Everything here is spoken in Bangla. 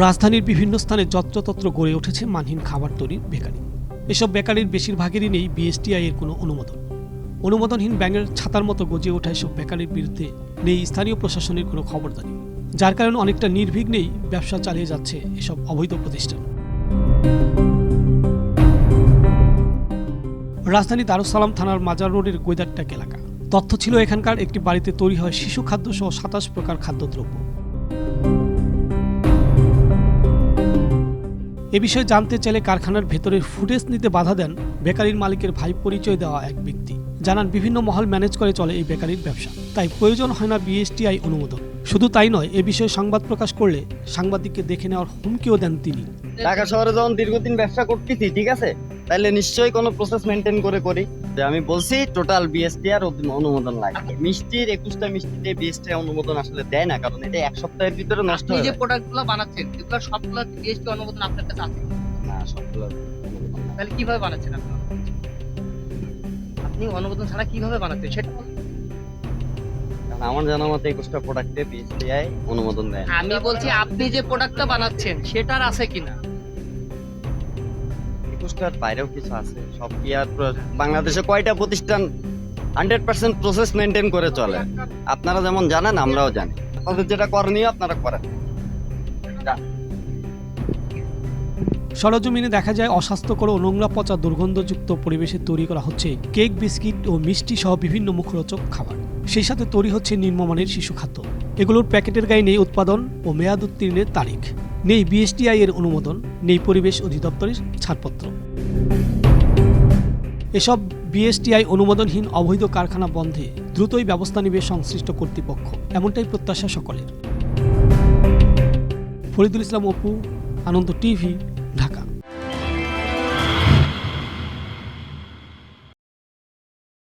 রাজধানীর বিভিন্ন স্থানে যত্রতত্র গড়ে উঠেছে মানহীন খাবার তৈরির বেকারি। এসব বেকারির বেশিরভাগেরই নেই বিএসটিআই এর কোনো অনুমোদন। অনুমোদনহীন ব্যাঙের ছাতার মতো গজিয়ে ওঠা এসব বেকারির বিরুদ্ধে নেই স্থানীয় প্রশাসনের কোনো খবরদারি। যার কারণে অনেকটা নির্বিঘ্নেই ব্যবসা চালিয়ে যাচ্ছে এসব অবৈধ প্রতিষ্ঠান। রাজধানী দারুসালাম থানার মাজার রোডের গৈদারটাক এলাকা। তথ্য ছিল এখানকার একটি বাড়িতে তৈরি হয় শিশু খাদ্য সহ সাতাশ প্রকার খাদ্যদ্রব্য। এ বিষয়ে জানতে চাইলে কারখানার ভেতরে ফুটেজ নিতে বাধা দেন বেকারির মালিকের ভাই পরিচয় দেওয়া এক ব্যক্তি। জানান, বিভিন্ন মহল ম্যানেজ করে চলে এই বেকারির ব্যবসা। তাই প্রয়োজন হয় না বিএসটিআই অনুমোদন। শুধু তাই নয়, এ বিষয়ে সংবাদ প্রকাশ করলে সাংবাদিককে দেখে নেওয়ার হুমকিও দেন তিনি। ঢাকা শহরে যখন দীর্ঘদিন ব্যবসা করতেছি, ঠিক আছে? তাহলে নিশ্চয়ই কোনো প্রসেস মেনটেন করে করি। আমি বলছি টোটাল বিএসটি আর অনুমোদন লাগে। মিষ্টির একুশটা মিষ্টিতে বিএসটি অনুমোদন আসলে দেয় না কারণ এটা এক সপ্তাহের ভিতরে নষ্ট হয়ে যে যায়। প্রোডাক্টগুলো বানাচ্ছেন এগুলো সবগুলো জিএসটি অনুমোদন আপনার কাছে আছে? না সবগুলো তাহলে কীভাবে বানাচ্ছেন আপনি? আপনি অনুমোদন ছাড়া কীভাবে বানাচ্ছেন সেটা কারণ আমার জানা মতে একুশটা প্রোডাক্টে বিএসটিআই অনুমোদন দেয় আমি বলছি আপনি যে প্রোডাক্টটা বানাচ্ছেন সেটার আছে কিনা? একুশটার বাইরেও কিছু আছে, সব কি আর বাংলাদেশে কয়টা প্রতিষ্ঠান হান্ড্রেড পার্সেন্ট প্রসেস মেনটেন করে চলে? আপনারা যেমন জানেন, আমরাও জানি। আপনাদের যেটা করণীয়, আপনারা করেন। সরজমিনে দেখা যায় অস্বাস্থ্যকর ও নোংরা পচা দুর্গন্ধযুক্ত পরিবেশে তৈরি করা হচ্ছে কেক, বিস্কিট ও মিষ্টি সহ বিভিন্ন মুখরোচক খাবার। সেই সাথে তৈরি হচ্ছে নিম্নমানের শিশু খাদ্য। এগুলোর প্যাকেটের গায়ে নেই উৎপাদন ও মেয়াদ উত্তীর্ণের তারিখ। নেই বিএসটিআই এর অনুমোদন, নেই পরিবেশ অধিদপ্তরের ছাড়পত্র। এসব বিএসটিআই অনুমোদনহীন অবৈধ কারখানা বন্ধে দ্রুতই ব্যবস্থা নেবে সংশ্লিষ্ট কর্তৃপক্ষ, এমনটাই প্রত্যাশা সকলের। ফরিদুল ইসলাম অপু, আনন্দ টিভি